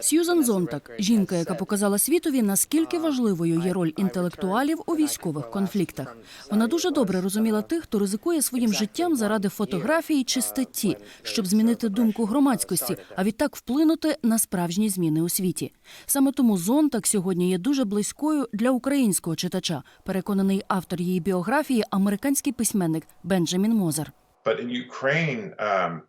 Сьюзан Зонтак, жінка, яка показала світові, наскільки важливою є роль інтелектуалів у військових конфліктах. Вона дуже добре розуміла тих, хто ризикує своїм життям заради фотографії чи статті, щоб змінити думку громадськості, а відтак вплинути на справжні зміни у світі. Саме тому Зонтак сьогодні є дуже близькою для українського читача. Переконаний автор її біографії, американський письменник Бенджамін Мозер. Um,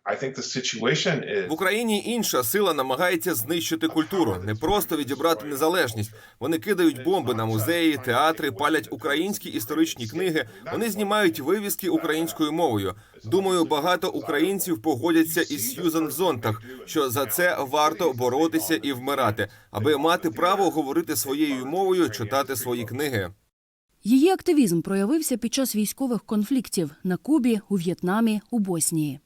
В Україні інша сила намагається знищити культуру, не просто відібрати незалежність. Вони кидають бомби на музеї, театри, палять українські історичні книги. Вони знімають вивіски українською мовою. Думаю, багато українців погодяться із Сьюзан Зонтах, що за це варто боротися і вмирати, аби мати право говорити своєю мовою, читати свої книги. Її активізм проявився під час військових конфліктів на Кубі, у В'єтнамі, у Боснії.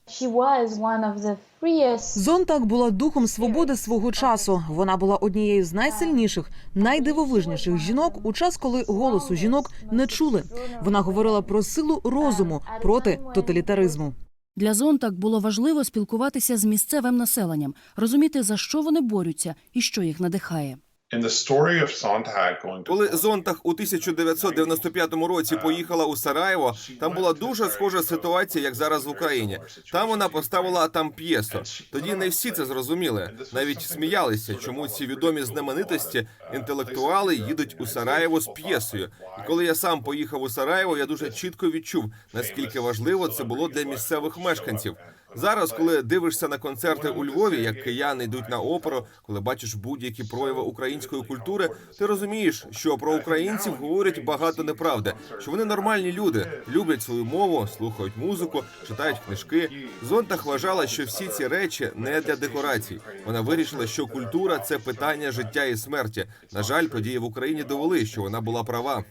Зонтак була духом свободи свого часу. Вона була однією з найсильніших, найдивовижніших жінок у час, коли голосу жінок не чули. Вона говорила про силу розуму проти тоталітаризму. Для Зонтак було важливо спілкуватися з місцевим населенням, розуміти за що вони борються і що їх надихає. Коли Зонтах у 1995 році поїхала у Сараєво, там була дуже схожа ситуація, як зараз в Україні. Там вона поставила там п'єсу. Тоді не всі це зрозуміли. Навіть сміялися, чому ці відомі знаменитості інтелектуали їдуть у Сараєво з п'єсою. І коли я сам поїхав у Сараєво, я дуже чітко відчув, наскільки важливо це було для місцевих мешканців. Зараз, коли дивишся на концерти у Львові, як кияни йдуть на оперу, коли бачиш будь-які прояви української культури, ти розумієш, що про українців говорять багато неправди, що вони нормальні люди, люблять свою мову, слухають музику, читають книжки. Зонтах вважала, що всі ці речі не для декорацій. Вона вирішила, що культура це питання життя і смерті. На жаль, події в Україні довели, що вона була права.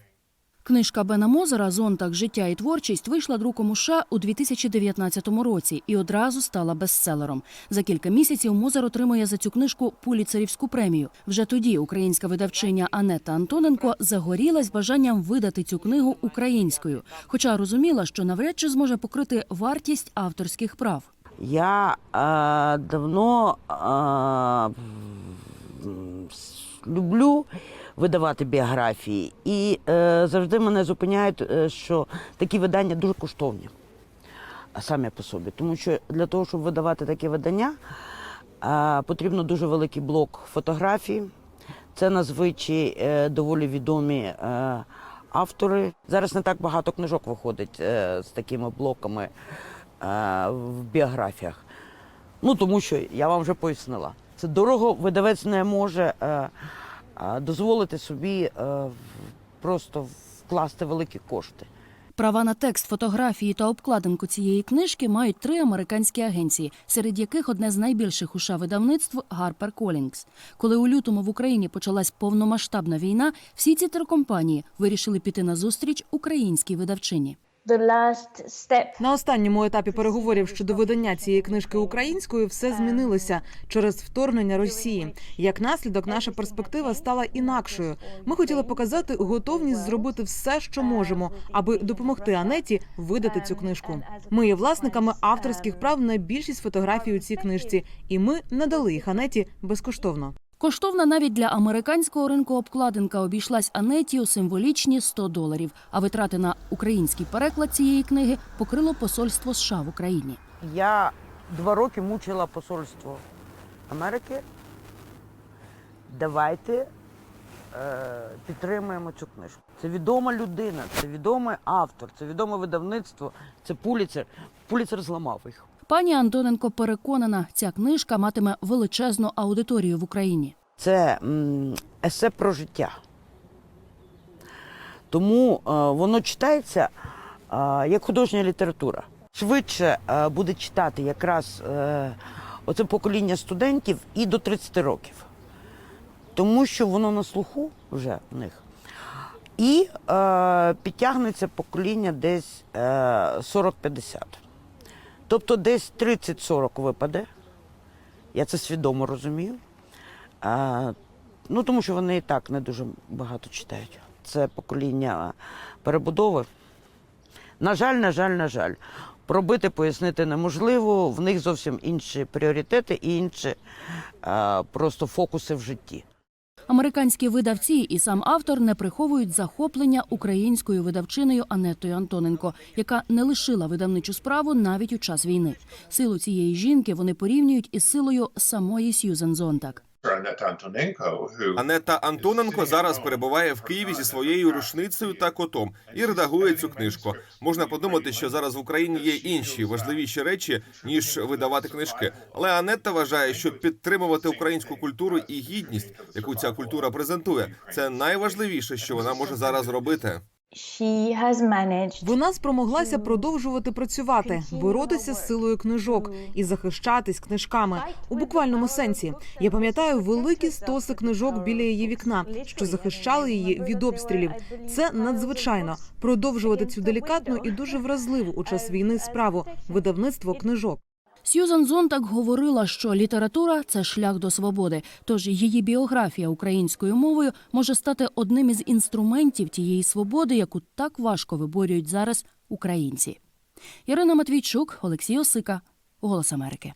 Книжка Бена Мозера Зонтак Життя і творчість вийшла друком у США у 2019 році і одразу стала бестселером. За кілька місяців Мозер отримує за цю книжку Пуліцерівську премію. Вже тоді українська видавчиня Анета Антоненко загорілась бажанням видати цю книгу українською, хоча розуміла, що навряд чи зможе покрити вартість авторських прав. Я е, давно е, люблю видавати біографії, і е, завжди мене зупиняють, е, що такі видання дуже коштовні а самі по собі. Тому що для того, щоб видавати такі видання, е, потрібно дуже великий блок фотографій. Це надзвичай е, доволі відомі е, автори. Зараз не так багато книжок виходить е, з такими блоками е, в біографіях. Ну тому що я вам вже пояснила. Це дорого видавець не може е, дозволити собі е, просто вкласти великі кошти. Права на текст, фотографії та обкладинку цієї книжки мають три американські агенції, серед яких одне з найбільших у США видавництв HarperCollins. Коли у лютому в Україні почалась повномасштабна війна, всі ці три компанії вирішили піти на зустріч українській видавчині. На останньому етапі переговорів щодо видання цієї книжки українською все змінилося через вторгнення Росії. Як наслідок, наша перспектива стала інакшою. Ми хотіли показати готовність зробити все, що можемо, аби допомогти Анеті видати цю книжку. Ми є власниками авторських прав на більшість фотографій у цій книжці, і ми надали їх Анеті безкоштовно. Коштовна навіть для американського ринку обкладинка обійшлась Анеті у символічні 100 доларів. А витрати на український переклад цієї книги покрило посольство США в Україні. Я два роки мучила посольство Америки. Давайте е, підтримуємо цю книжку. Це відома людина, це відомий автор, це відоме видавництво, це Пуліцер. Пуліцер зламав їх. Пані Антоненко переконана, ця книжка матиме величезну аудиторію в Україні. Це есе про життя. Тому е, воно читається е, як художня література. Швидше е, буде читати якраз оце покоління студентів і до 30 років. Тому що воно на слуху вже в них. І е, підтягнеться покоління десь е, 40-50. Тобто десь 30-40 випаде. Я це свідомо розумію. А, ну, тому що вони і так не дуже багато читають. Це покоління перебудови. На жаль, на жаль, на жаль. пробити, пояснити неможливо. В них зовсім інші пріоритети і інші е, просто фокуси в житті. Американські видавці і сам автор не приховують захоплення українською видавчиною Анетою Антоненко, яка не лишила видавничу справу навіть у час війни. Силу цієї жінки вони порівнюють із силою самої Сьюзен Зонтак. Анета Антоненко зараз перебуває в Києві зі своєю рушницею та котом і редагує цю книжку. Можна подумати, що зараз в Україні є інші важливіші речі ніж видавати книжки. Але Анетта вважає, що підтримувати українську культуру і гідність, яку ця культура презентує, це найважливіше, що вона може зараз робити. Вона спромоглася продовжувати працювати, боротися з силою книжок і захищатись книжками у буквальному сенсі. Я пам'ятаю великі стоси книжок біля її вікна, що захищали її від обстрілів. Це надзвичайно продовжувати цю делікатну і дуже вразливу у час війни справу видавництво книжок. Сьюзан Зонтак говорила, що література це шлях до свободи. Тож її біографія українською мовою може стати одним із інструментів тієї свободи, яку так важко виборюють зараз українці. Ірина Матвійчук, Олексій Осика, Голос Америки.